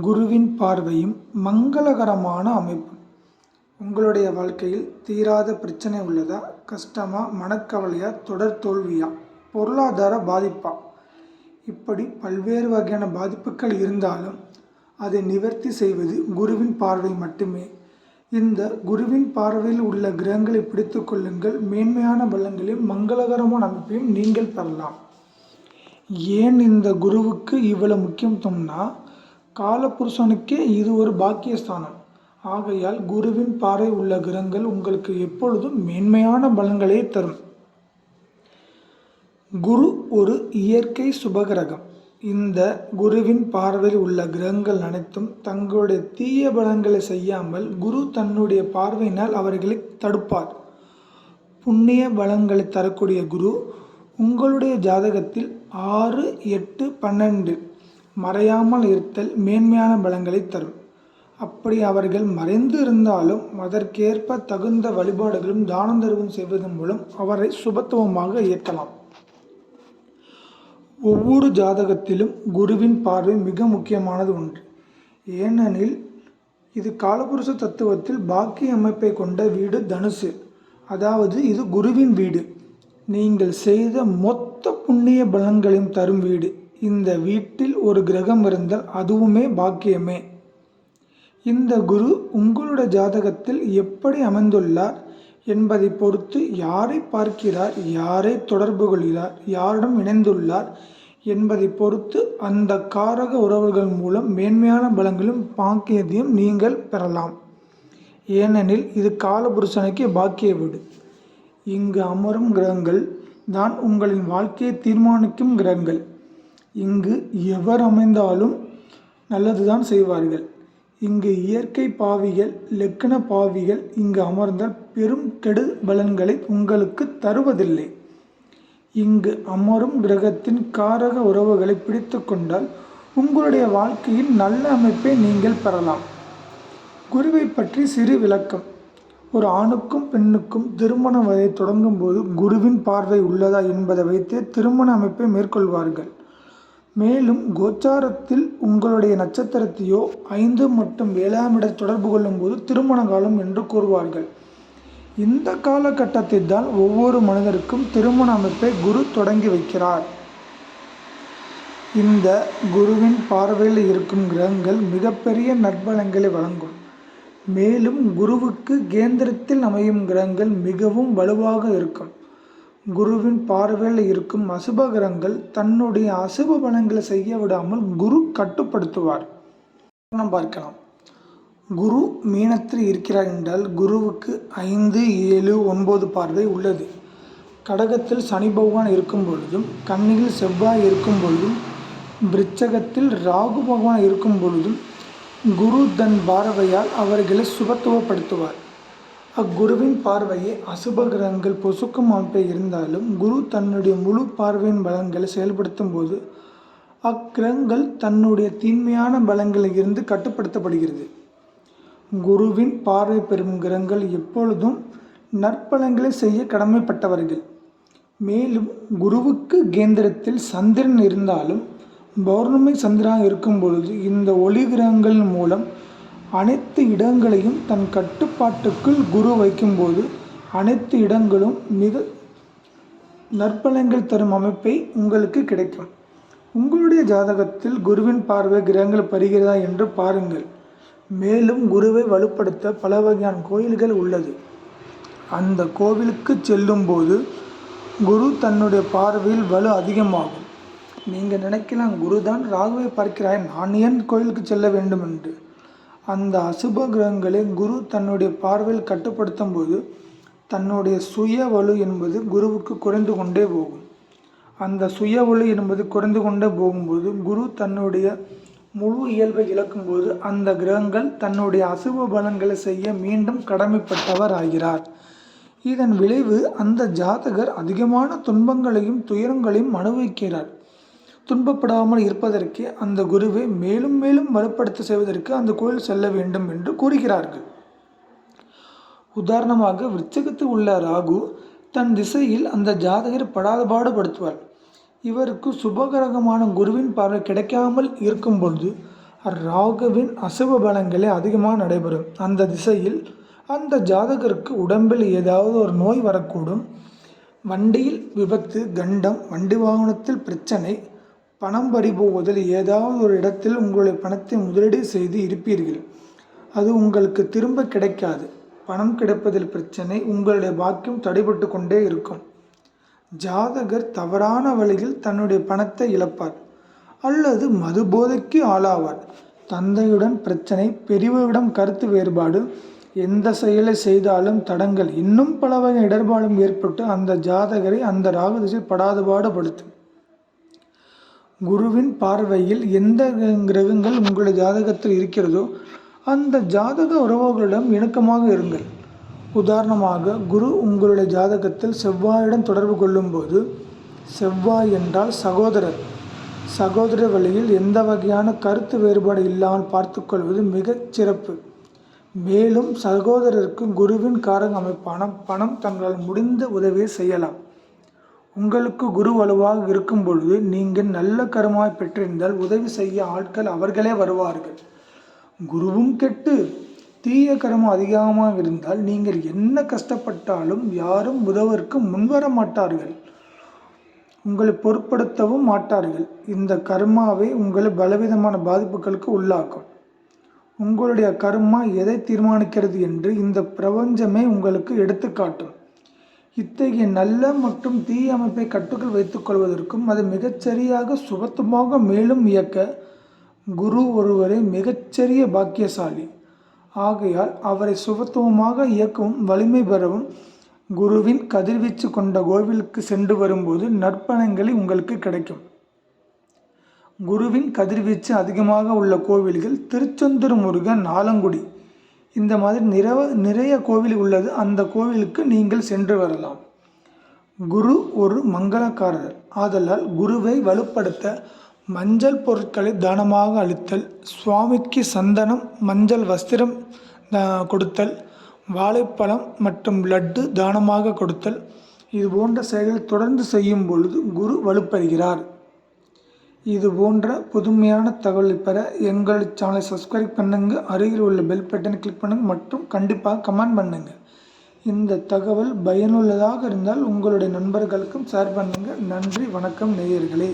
குருவின் பார்வையும் மங்களகரமான அமைப்பு. உங்களுடைய வாழ்க்கையில் தீராத பிரச்சனை உள்ளதா? கஷ்டமா? மனக்கவலையா? தொடர் தோல்வியா? பொருளாதார பாதிப்பா? இப்படி பல்வேறு வகையான பாதிப்புகள் இருந்தாலும் அதை நிவர்த்தி செய்வது குருவின் பார்வை மட்டுமே. இந்த குருவின் பார்வையில் உள்ள கிரகங்களை பிடித்து கொள்ளுங்கள். மேன்மையான பலங்களையும் மங்களகரமான அமைப்பையும் நீங்கள் பெறலாம். ஏன் இந்த குருவுக்கு இவ்வளவு முக்கியத்துவம்னா காலபுருஷனுக்கே இது ஒரு பாக்கியஸ்தானம். ஆகையால் குருவின் பாறை உள்ள கிரகங்கள் உங்களுக்கு எப்பொழுதும் மேன்மையான பலன்களே தரும். குரு ஒரு இயற்கை சுபகிரகம். இந்த குருவின் பார்வையில் உள்ள கிரகங்கள் அனைத்தும் தங்களுடைய தீய பலன்களை செய்யாமல் குரு தன்னுடைய பார்வையினால் அவர்களை தடுப்பார். புண்ணிய பலன்களை தரக்கூடிய குரு உங்களுடைய ஜாதகத்தில் ஆறு எட்டு பன்னெண்டு மறையாமல் இருத்தல் மேன்மையான பலங்களை தரும். அப்படி அவர்கள் மறைந்து இருந்தாலும் அதற்கேற்ப தகுந்த வழிபாடுகளும் தானம் தருவம் செய்வதன் மூலம் அவரை சுபத்துவமாக இயக்கலாம் ஒவ்வொரு ஜாதகத்திலும் குருவின் பார்வை மிக முக்கியமானது ஒன்று. ஏனெனில் இது காலபுருஷ தத்துவத்தில் பாக்கிய அமைப்பை கொண்ட வீடு தனுசு. அதாவது இது குருவின் வீடு. நீங்கள் செய்த மொத்த புண்ணிய பலன்களையும் தரும் வீடு. இந்த வீட்டில் ஒரு கிரகம் இருந்தால் அதுவுமே பாக்கியமே. இந்த குரு உங்களுடைய ஜாதகத்தில் எப்படி அமைந்துள்ளார் என்பதை பொறுத்து யாரை பார்க்கிறார் யாரை தொடர்பு கொள்கிறார் யாருடன் இணைந்துள்ளார் என்பதை பொறுத்து அந்த காரக உறவுகள் மூலம் மேன்மையான பலங்களும் பாக்கியத்தையும் நீங்கள் பெறலாம். ஏனெனில் இது காலபுருஷனுக்கு பாக்கிய வீடு. இங்கு அமரும் கிரகங்கள் தான் உங்களின் வாழ்க்கையை தீர்மானிக்கும் கிரகங்கள். இங்கு எவர் அமைந்தாலும் நல்லதுதான் செய்வார்கள். இங்கு இயற்கை பாவிகள் லெக்கண பாவிகள் இங்கு அமர்ந்தால் பெரும் கெடு பலன்களை உங்களுக்கு தருவதில்லை. இங்கு அமரும் கிரகத்தின் காரக உறவுகளை பிடித்து கொண்டால் உங்களுடைய வாழ்க்கையின் நல்ல அமைப்பை நீங்கள் பெறலாம். குருவை பற்றி சிறு விளக்கம். ஒரு ஆணுக்கும் பெண்ணுக்கும் திருமண வயதை தொடங்கும் போது குருவின் பார்வை உள்ளதா என்பதை வைத்தே திருமண அமைப்பை மேற்கொள்வார்கள். மேலும் கோச்சாரத்தில் உங்களுடைய நட்சத்திரத்தையோ ஐந்து மற்றும் ஏழாம் இடத்தை தொடர்பு கொள்ளும்போது திருமண காலம் என்று கூறுவார்கள். இந்த காலகட்டத்தில் தான் ஒவ்வொரு மனிதருக்கும் திருமண அமைப்பை குரு தொடங்கி வைக்கிறார். இந்த குருவின் பார்வையில் இருக்கும் கிரகங்கள் மிகப்பெரிய நற்பலங்களை வழங்கும். மேலும் குருவுக்கு கேந்திரத்தில் அமையும் கிரகங்கள் மிகவும் வலுவாக இருக்கும். குருவின் பார்வையில் இருக்கும் அசுப கிரகங்கள் தன்னுடைய அசுப பலன்களை செய்ய விடாமல் குரு கட்டுப்படுத்துவார். நாம் பார்க்கலாம். குரு மீனத்தில் இருக்கிறார் என்றால் குருவுக்கு ஐந்து ஏழு ஒன்பது பார்வை உள்ளது. கடகத்தில் சனி பகவான் இருக்கும் பொழுதும் கன்னியில் செவ்வாய் இருக்கும் பொழுதும் விருச்சகத்தில் ராகு பகவான் இருக்கும் பொழுதும் குரு தன் பார்வையால் அவர்களை சுபத்துவப்படுத்துவார். அக்குருவின் பார்வையை அசுப கிரகங்கள் பொசுக்கும் அமைப்பை இருந்தாலும் குரு தன்னுடைய முழு பார்வையின் பலன்களை செயல்படுத்தும் போது அக்கிரகங்கள் தன்னுடைய தீன்மையான பலங்களில் இருந்து கட்டுப்படுத்தப்படுகிறது. குருவின் பார்வை பெறும் கிரகங்கள் எப்பொழுதும் நற்பலன்களை செய்ய கடமைப்பட்டவர்கள். மேலும் குருவுக்கு கேந்திரத்தில் சந்திரன் இருந்தாலும் பௌர்ணமி சந்திரன் இருக்கும் பொழுது இந்த ஒளி கிரகங்களின் மூலம் அனைத்து இடங்களையும் தன் கட்டுப்பாட்டுக்குள் குரு வைக்கும்போது அனைத்து இடங்களும் மிக நற்பலன்கள் தரும் அமைப்பை உங்களுக்கு கிடைக்கும். உங்களுடைய ஜாதகத்தில் குருவின் பார்வை கிரகங்கள் பருகிறதா என்று பாருங்கள். மேலும் குருவை வலுப்படுத்த பல வகையான கோயில்கள் உள்ளது. அந்த கோவிலுக்கு செல்லும்போது குரு தன்னுடைய பார்வையில் வலு அதிகமாகும். நீங்கள் நினைக்கலாம் குரு தான் ராகுவை பார்க்கிறாய். நான் ஏன் கோயிலுக்கு செல்ல வேண்டும் என்று அந்த அசுப கிரகங்களை குரு தன்னுடைய பார்வையில் கட்டுப்படுத்தும் போது தன்னுடைய சுய வலு என்பது குருவுக்கு குறைந்து கொண்டே போகும். அந்த சுய வலு என்பது குறைந்து கொண்டே போகும்போது குரு தன்னுடைய முழு இயல்பை இழக்கும்போது அந்த கிரகங்கள் தன்னுடைய அசுப பலன்களை செய்ய மீண்டும் கடமைப்பட்டவர் ஆகிறார். இதன் விளைவு அந்த ஜாதகர் அதிகமான துன்பங்களையும் துயரங்களையும் அனுபவிக்கிறார். துன்பப்படாமல் இருப்பதற்கே அந்த குருவை மேலும் மேலும் வலுப்படுத்த செய்வதற்கு அந்த கோயில் செல்ல வேண்டும் என்று கூறுகிறார்கள். உதாரணமாக விருச்சகத்தில் உள்ள ராகு தன் திசையில் அந்த ஜாதகர் படாத பாடுபடுத்துவார் இவருக்கு சுபகரகமான குருவின் பார்வை கிடைக்காமல் இருக்கும் பொழுது ராகுவின் அசுப பலங்களே அதிகமாக நடைபெறும். அந்த திசையில் அந்த ஜாதகருக்கு உடம்பில் ஏதாவது ஒரு நோய் வரக்கூடும். வண்டியில் விபத்து கண்டம் வண்டி வாகனத்தில் பிரச்சனை பணம் பறிபோவதில் ஏதாவது ஒரு இடத்தில் உங்களுடைய பணத்தை முதலீடு செய்து இருப்பீர்கள். அது உங்களுக்கு திரும்ப கிடைக்காது. பணம் கிடைப்பதில் பிரச்சனை உங்களுடைய பாக்கியம் தடைபட்டு கொண்டே இருக்கும். ஜாதகர் தவறான வழியில் தன்னுடைய பணத்தை இழப்பார் அல்லது மது போதைக்கு ஆளாவார். தந்தையுடன் பிரச்சனை பெரியவரிடம் கருத்து வேறுபாடு எந்த செயலை செய்தாலும் தடங்கள் இன்னும் பல வகை இடர்பாடும் ஏற்பட்டு அந்த ஜாதகரை அந்த ராகுதிசை திசை குருவின் பார்வையில் எந்த கிரகங்கள் உங்களுடைய ஜாதகத்தில் இருக்கிறதோ அந்த ஜாதக உறவுகளிடம் இணக்கமாக இருங்கள். உதாரணமாக குரு உங்களுடைய ஜாதகத்தில் செவ்வாயுடன் தொடர்பு கொள்ளும்போது செவ்வாய் என்றால் சகோதரர். சகோதர வழியில் எந்த வகையான கருத்து வேறுபாடு இல்லாமல் பார்த்துக்கொள்வது மிகச் சிறப்பு. மேலும் சகோதரருக்கு குருவின் காரக அமைப்பான பணம் தங்களால் முடிந்த உதவியை செய்யலாம். உங்களுக்கு குரு வலுவாக இருக்கும் பொழுது நீங்கள் நல்ல கருமாய் பெற்றிருந்தால் உதவி செய்ய ஆட்கள் அவர்களே வருவார்கள். குருவும் கெட்டு தீய கருமம் அதிகமாக இருந்தால் நீங்கள் என்ன கஷ்டப்பட்டாலும் யாரும் உதவற்கு முன்வர மாட்டார்கள். உங்களை பொருட்படுத்தவும் மாட்டார்கள். இந்த கர்மாவை உங்களை பலவிதமான பாதிப்புகளுக்கு உள்ளாக்கும். உங்களுடைய கர்மா எதை தீர்மானிக்கிறது என்று இந்த பிரபஞ்சமே உங்களுக்கு எடுத்துக்காட்டும். இத்தகைய நல்ல மற்றும் தீய அமைப்பை கட்டுக்குள் வைத்துக்கொள்வதற்கும் அது மிகச்சரியாக சுபத்துமாக மேலும் இயக்க குரு ஒருவரே மிகச்சிறிய பாக்கியசாலி. ஆகையால் அவரை சுபத்துவமாக இயக்கவும் வலிமை பெறவும் குருவின் கதிர்வீச்சு கொண்ட கோவிலுக்கு சென்று வரும்போது நற்பணங்களை உங்களுக்கு கிடைக்கும். குருவின் கதிர்வீச்சு அதிகமாக உள்ள கோவில்கள் திருச்செந்தூர் முருகன் ஆலங்குடி. இந்த மாதிரி நிறவ நிறைய கோவில் உள்ளது. அந்த கோவிலுக்கு நீங்கள் சென்று வரலாம். குரு ஒரு மங்களக்காரர். ஆதலால் குருவை வலுப்படுத்த மஞ்சள் பொருட்களை தானமாக அளித்தல் சுவாமிக்கு சந்தனம் மஞ்சள் வஸ்திரம் கொடுத்தல் வாழைப்பழம் மற்றும் லட்டு தானமாக கொடுத்தல் இது போன்ற செயல்களை தொடர்ந்து செய்யும் பொழுது குரு வலுப்பெறுகிறார். இது போன்ற புதுமையான தகவலை பெற எங்கள் சேனலை சப்ஸ்கிரைப் பண்ணுங்கள் அருகில் உள்ள பெல் பட்டனை கிளிக் பண்ணுங்கள் மற்றும் கண்டிப்பாக கமெண்ட் பண்ணுங்கள் இந்த தகவல் பயனுள்ளதாக இருந்தால் உங்களுடைய நண்பர்களுக்கும் ஷேர் பண்ணுங்கள் நன்றி வணக்கம் நேயர்களே.